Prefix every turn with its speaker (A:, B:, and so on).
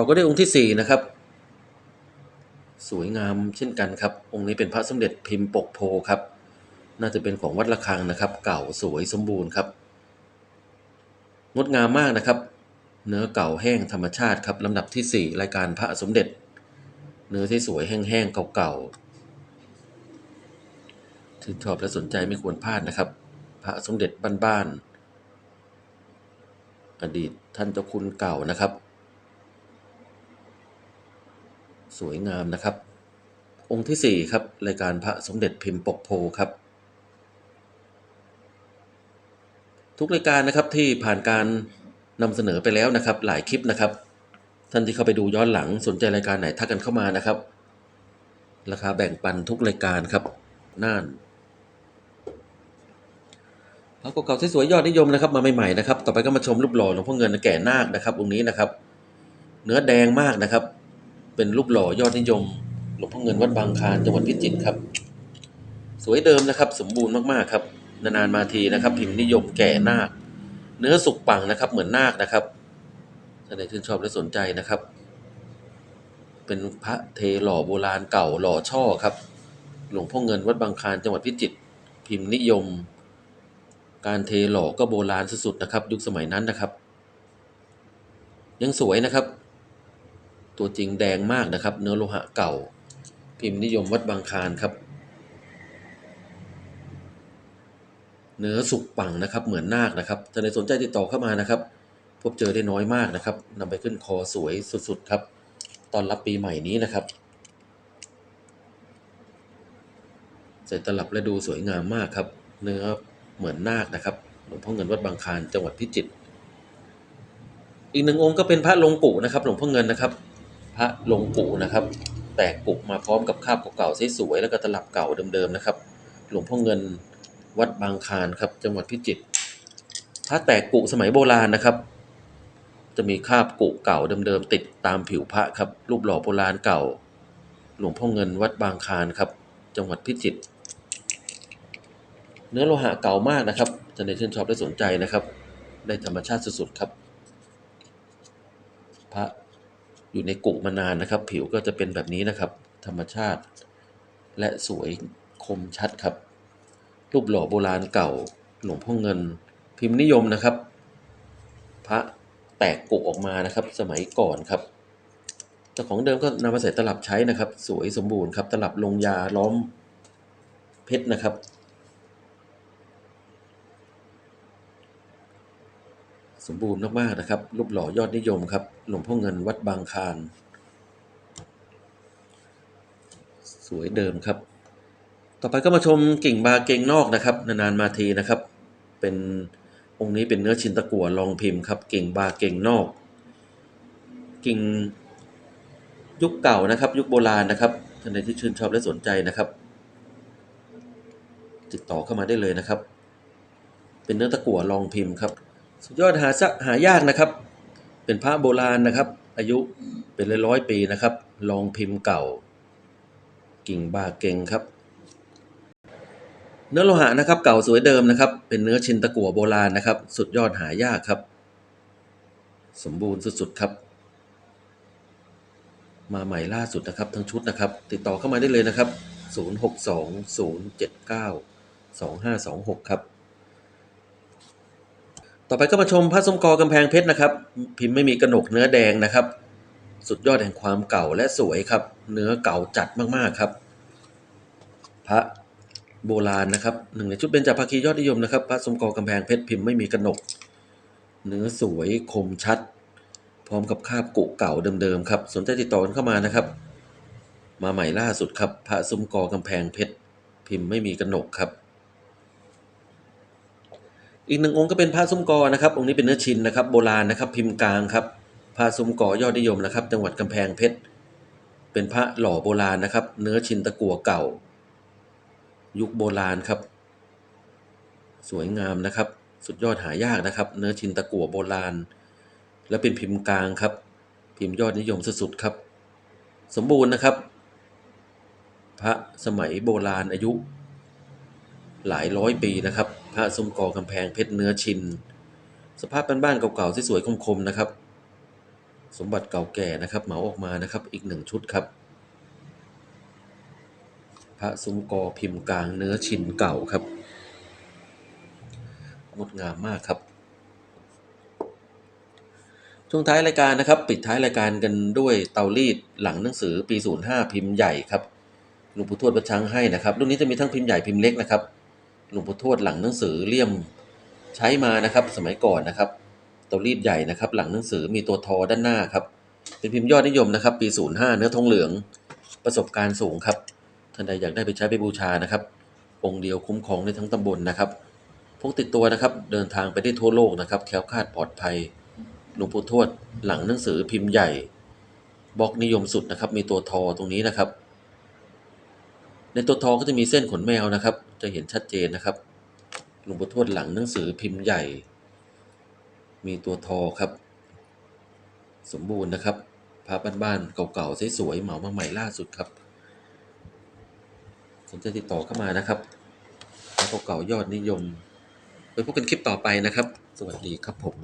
A: ต่อก็ได้องค์ที่สี่นะครับ สวยงามเช่นกันครับ องค์นี้เป็นพระสมเด็จพิมพ์ปกโพครับ น่าจะเป็นของวัดระฆังนะครับ เก่าสวยสมบูรณ์ครับ งดงามมากนะครับ เนื้อเก่าแห้งธรรมชาติครับลำดับที่ 4 รายการพระสมเด็จ เนื้อที่สวยแห้งๆเก่าๆชื่นชอบและสนใจไม่ควรพลาดนะครับ พระสมเด็จบ้านๆอดีตท่านเจ้าคุณเก่านะครับ สวยงามนะครับ องค์ที่ 4 ครับ รายการพระสมเด็จพิมพ์ปกโพครับ ทุกรายการนะครับที่ผ่านการนำเสนอไปแล้วนะครับ หลายคลิปนะครับ ท่านที่เข้าไปดูย้อนหลังสนใจรายการไหนทักกันเข้ามานะครับ ราคาแบ่งปันทุกรายการครับน่านพระเก่าๆสวยๆยอดนิยมนะครับมาใหม่ๆนะครับ ต่อไปก็มาชมรูปหล่อหลวงพ่อเงินแก่นาคนะครับองค์นี้นะครับ เนื้อแดงมากนะครับ เป็นรูปหล่อยอดนิยมหลวงพ่อเงินวัดบางคลานจังหวัดพิจิตรครับ สวยเดิมนะครับ สมบูรณ์มากๆครับ นานๆมาทีนะครับ พิมพ์นิยมแก่นาค เนื้อสุกปังนะครับ เหมือนนาคนะครับท่านใดชื่นชอบและสนใจนะครับ เป็นพระเทหล่อโบราณเก่าหล่อช่อครับ หลวงพ่อเงินวัดบางคลานจังหวัดพิจิตรพิมพ์นิยม การเทหล่อก็โบราณสุดๆนะครับ ยุคสมัยนั้นนะครับ ยังสวยนะครับ ตัวจริงแดงมากนะครับ เนื้อโลหะเก่า พิมพ์นิยมวัดบางคานครับ เนื้อสุกปังนะครับ เหมือนนาคนะครับท่านใดสนใจติดต่อเข้ามานะครับ พบเจอได้น้อยมากนะครับนำไปขึ้นคอสวยสุดๆครับ ตอนรับปีใหม่นี้นะครับใส่ตลับและดูสวยงามมากครับ เนื้อเหมือนนาคนะครับหลวงพ่อเงินวัดบางคานจังหวัดพิจิตรอีกหนึ่งองค์ก็เป็นพระลงกุนะครับ หลวงพ่อเงินนะครับ ระลงกุนะครับ แตกกุกมาพร้อมกับคาบเก่าๆสวยๆแล้วก็ตลับเก่าเดิมๆนะครับ หลวงพ่อเงินวัดบางคานครับ จังหวัดพิจิตรพระแตกกุสมัยโบราณนะครับ จะมีคาบกุเก่าเดิมๆติดตามผิวพระครับ รูปหล่อโบราณเก่า หลวงพ่อเงินวัดบางคานครับ จังหวัดพิจิตรเนื้อโลหะเก่ามากนะครับท่านใดชื่นชอบและสนใจนะครับ ได้ธรรมชาติสุดๆครับ พระ อยู่ในกุมานานนะครับ ผิวก็จะเป็นแบบนี้นะครับ ธรรมชาติ และสวยคมชัดครับ รูปหล่อโบราณเก่าหลวงพ่อเงิน พิมพ์นิยมนะครับ พระแตกกุออกมานะครับ สมัยก่อนครับเจ้าของเดิมก็นำมาใส่ตลับใช้นะครับ สวยสมบูรณ์ครับ ตลับลงยาล้อมเพชรนะครับ สมบูรณ์มากๆนะครับ รูปหล่อยอดนิยมครับ หลวงพ่อเงินวัดบางคาน สวยเดิมครับ ต่อไปก็มาชมกิ่งบาเกงนอกนะครับ นานๆมาทีนะครับ เป็นองค์นี้เป็นเนื้อชินตะกั่วลองพิมพ์ครับกิ่งบาเกงนอก กิ่งยุคเก่านะครับ ยุคโบราณนะครับท่านใดที่ชื่นชอบและสนใจนะครับ ติดต่อเข้ามาได้เลยนะครับ เป็นเนื้อตะกั่วลองพิมพ์ครับ สุดยอดหาซะหายากนะครับ เป็นพระโบราณนะครับ อายุเป็นร้อยปีนะครับ ลองพิมพ์เก่า กิ่งบาเกงครับ เนื้อโลหะนะครับ เก่าสวยเดิมนะครับ เป็นเนื้อชินตะกั่วโบราณนะครับ สุดยอดหายากครับ สมบูรณ์สุดๆครับ มาใหม่ล่าสุดนะครับทั้งชุดนะครับ ติดต่อเข้ามาได้เลยนะครับ 0620792526 ครับ ต่อไปก็มาชมพระสมกอกำแพงเพชรนะครับ พิมพ์ไม่มีกระหนกเนื้อแดงนะครับ สุดยอดแห่งความเก่าและสวยครับ เนื้อเก่าจัดมากๆครับ พระโบราณนะครับหนึ่งในชุดเบญจภาคียอดนิยมนะครับ พระสมกอกำแพงเพชรพิมพ์ไม่มีกระหนก เนื้อสวยคมชัด พร้อมกับคาบกุเก่าเดิมๆครับ สนใจติดต่อเข้ามานะครับ มาใหม่ล่าสุดครับ พระสมกอกำแพงเพชรพิมพ์ไม่มีกระหนกครับ อีกหนึ่งองค์ก็เป็นพระซุ้มกอนะครับ องค์นี้เป็นเนื้อชินนะครับ โบราณนะครับ พิมพ์กลางครับพระซุ้มกอยอดนิยมนะครับ จังหวัดกำแพงเพชร เป็นพระหล่อโบราณนะครับ เนื้อชินตะกัวเก่า ยุคโบราณครับ สวยงามนะครับ สุดยอดหายากนะครับ เนื้อชินตะกัวโบราณ และเป็นพิมพ์กลางครับ พิมพ์ยอดนิยมสุดๆครับ สมบูรณ์นะครับ พระสมัยโบราณอายุ หลายร้อยปีนะครับ พระซุ้มกอกำแพงเพชรเนื้อชิน สภาพบ้านๆเก่าๆที่สวยคมๆนะครับ สมบัติเก่าแก่นะครับ เหมาออกมานะครับอีกหนึ่งชุดครับ พระซุ้มกอพิมพ์กลางเนื้อชินเก่าครับงดงามมากครับช่วงท้ายรายการนะครับ ปิดท้ายรายการกันด้วยเตารีดหลังหนังสือปี 05 พิมพ์ใหญ่ครับหลวงปู่ทวดประชังให้นะครับ รุ่นนี้จะมีทั้งพิมพ์ใหญ่พิมพ์เล็กนะครับ หลวงปู่ทวดหลังหนังสือเลี่ยมใช้มานะครับ สมัยก่อนนะครับเตารีดใหญ่นะครับ หลังหนังสือมีตัวทอด้านหน้าครับ เป็นพิมพ์ยอดนิยมนะครับ ปี 05 เนื้อทองเหลือง ประสบการณ์สูงครับท่านใดอยากได้ไปใช้ไปบูชานะครับ องค์เดียวคุ้มครองได้ทั้งตำบลนะครับพกติดตัวนะครับ เดินทางไปได้ทั่วโลกนะครับแคล้วคลาดปลอดภัยหลวงปู่ทวดหลังหนังสือพิมพ์ใหญ่บล็อกนิยมสุดนะครับ มีตัวทอตรงนี้นะครับ ในตัวทอก็จะมีเส้นขนแมวนะครับ จะเห็นชัดเจนนะครับ หลวงปู่ทวดหลังหนังสือพิมพ์ใหญ่ มีตัวทอครับ สมบูรณ์นะครับพระบ้านๆเก่าๆสวยๆเหมามาใหม่ล่าสุดครับสนใจติดต่อเข้ามานะครับพระเก่าๆยอดนิยม ไปพบกันคลิปต่อไปนะครับ สวัสดีครับผม